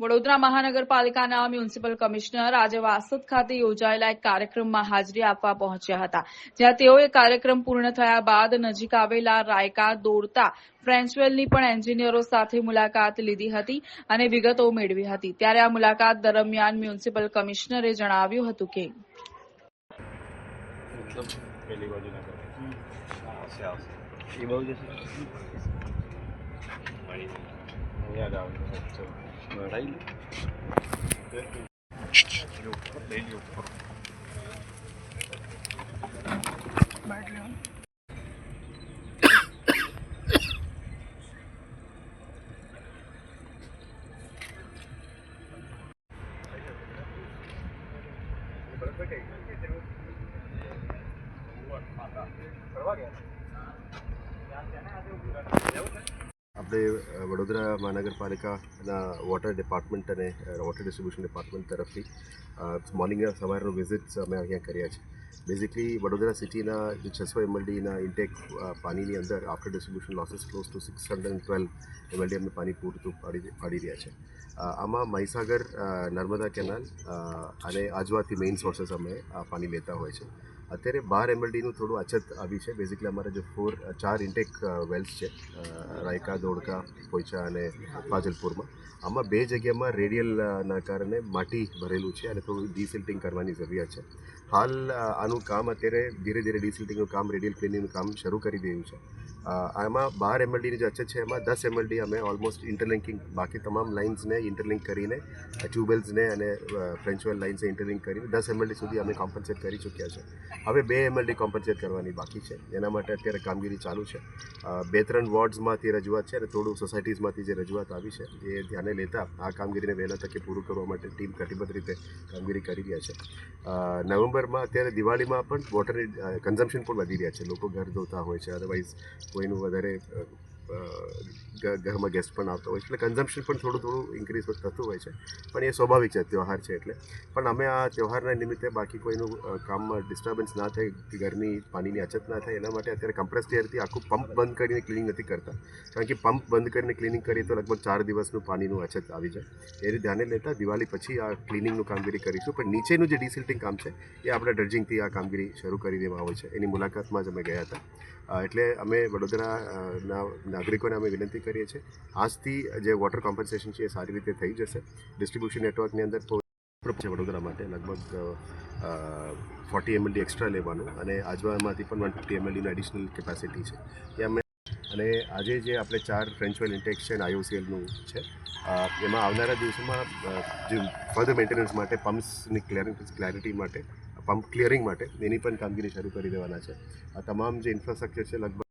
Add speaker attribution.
Speaker 1: વડોદરા મહાનગરપાલિકાના municipal commissioner આજે વાસદ ખાતે યોજાયેલા એક કાર્યક્રમમાં હાજરી આપવા પહોંચ્યા હતા જ્યાં તેઓએ કાર્યક્રમ પૂર્ણ થયા બાદ નજીક આવેલા રાયકા દોરતા ફ્રેન્ચવેલની પણ એન્જિનિયરો સાથે મુલાકાત લીધી હતી અને વિગતો મેળવી હતી. ત્યારે આ મુલાકાત દરમિયાન મ્યુનિસિપલ કમિશનરે જણાવ્યું હતું કે
Speaker 2: એ બહુ જશે
Speaker 3: મળી અહીંયા જ આવે
Speaker 2: આપણે વડોદરા મહાનગરપાલિકાના વોટર ડિપાર્ટમેન્ટ અને વોટર ડિસ્ટ્રીબ્યુશન ડિપાર્ટમેન્ટ તરફથી મોર્નિંગના સવારનો વિઝિટ્સ અમે અહીંયા કર્યા છે બેઝિકલી વડોદરા સિટીના જે છસો એમએલડીના ઇન્ટેક પાણીની અંદર after distribution losses close to six hundred and twelve MLD અમે પાણી પૂરતું પાડી પાડી રહ્યા છે આમાં મહીસાગર નર્મદા કેનાલ અને આજવાથી મેઇન સોર્સેસ અમે પાણી લેતા હોય છે અત્યારે બાર એમએલડીનું થોડું અછત આવી છે. બેઝિકલી અમારા જે ફોર ચાર ઇન્ટેક વેલ્સ છે રાયકા, દોડકા, પોઈચા અને ફાજલપુરમાં આમાં બે જગ્યામાં રેડિયલના કારણે માટી ભરેલું છે અને થોડું ડિસિલ્ટિંગ કરવાની જરૂરિયાત છે. હાલ આનું કામ અત્યારે ધીરે ધીરે ડિસિલ્ટિંગનું કામ રેડિયલ ક્લિનિંગનું કામ શરૂ કરી દેવું છે. આમાં બાર એમએલડીની જે અછત છે, એમાં દસ એમએલડી અમે ઓલમોસ્ટ ઇન્ટરલિંકિંગ બાકી તમામ લાઇન્સને ઇન્ટરલિંક કરીને ટ્યુબવેલ્સને અને ફ્રેન્ચવેલ લાઇન્સને ઇન્ટરલિંક કરીને દસ એમએલડી સુધી અમે કોમ્પન્સેટ કરી ચૂક્યા છે. હવે બે એમએલડી કોમ્પન્સેટ કરવાની બાકી છે. એના માટે અત્યારે કામગીરી ચાલુ છે. બે ત્રણ વોર્ડ્સમાંથી રજૂઆત છે અને થોડું સોસાયટીઝમાંથી જે રજૂઆત આવી છે, એ ધ્યાને લેતા આ કામગીરીને વહેલા તકે પૂરું કરવા માટે ટીમ કટિબદ્ધ રીતે કામગીરી કરી રહ્યા છે. નવેમ્બરમાં અત્યારે દિવાળીમાં પણ વોટરની કન્ઝમ્પશન પણ વધી રહ્યા છે. લોકો ઘર ધોતા હોય છે અદરવાઇઝ કોઈનું વધારે અ, અ, ઘ- ઘરમાં ગેસ્ટ પણ આવતા હોય છે. એટલે કન્ઝમ્પશન પણ થોડું થોડું ઇન્ક્રીઝ થતું હોય છે. પણ એ સ્વાભાવિક છે તહેવાર છે એટલે. પણ અમે આ તહેવારના નિમિત્તે બાકી કોઈનું કામમાં ડિસ્ટર્બન્સ ના થાય, ઘરની પાણીની અછત ના થાય, એના માટે અત્યારે કમ્પ્રેસ્ડ એરથી આખું પંપ બંધ કરીને ક્લિનિંગ નથી કરતા. કારણ કે પંપ બંધ કરીને ક્લિનિંગ કરીએ તો લગભગ ચાર દિવસનું પાણીનું અછત આવી જાય. એને ધ્યાને લેતા દિવાળી પછી આ ક્લિનિંગનું કામગીરી કરીશું. પણ નીચેનું જે ડિસિલ્ટિંગ કામ છે, એ આપણે ડ્રજિંગથી આ કામગીરી શરૂ કરી દેવામાં આવે છે. એની મુલાકાતમાં જ અમે ગયા હતા. એટલે અમે વડોદરા નાગરિકોને અમે વિનંતી કરીએ છીએ. આજથી જે વોટર કોમ્પન્સેશન છે એ સારી રીતે થઈ જશે. ડિસ્ટ્રીબ્યુશન નેટવર્કની અંદર છે વડોદરા માટે, લગભગ ફોર્ટી એમએલડી એક્સ્ટ્રા લેવાનું અને આજવામાંથી પણ વન ફિફ્ટી એમએલડીનું એડિશનલ કેપેસિટી છે. એ અમે અને આજે જે આપણે ચાર ફ્રેન્ચવેલ ઇન્ટેક્સ છે આઈઓસીએલનું છે એમાં આવનારા દિવસોમાં જે ફર્ધર મેન્ટેનન્સ માટે પમ્પ્સની ક્લિયરિંગ ક્લેરિટી માટે પંપ ક્લિયરિંગ માટે, એની પણ કામગીરી શરૂ કરી દેવાના છે. આ તમામ જે ઇન્ફ્રાસ્ટ્રક્ચર છે, લગભગ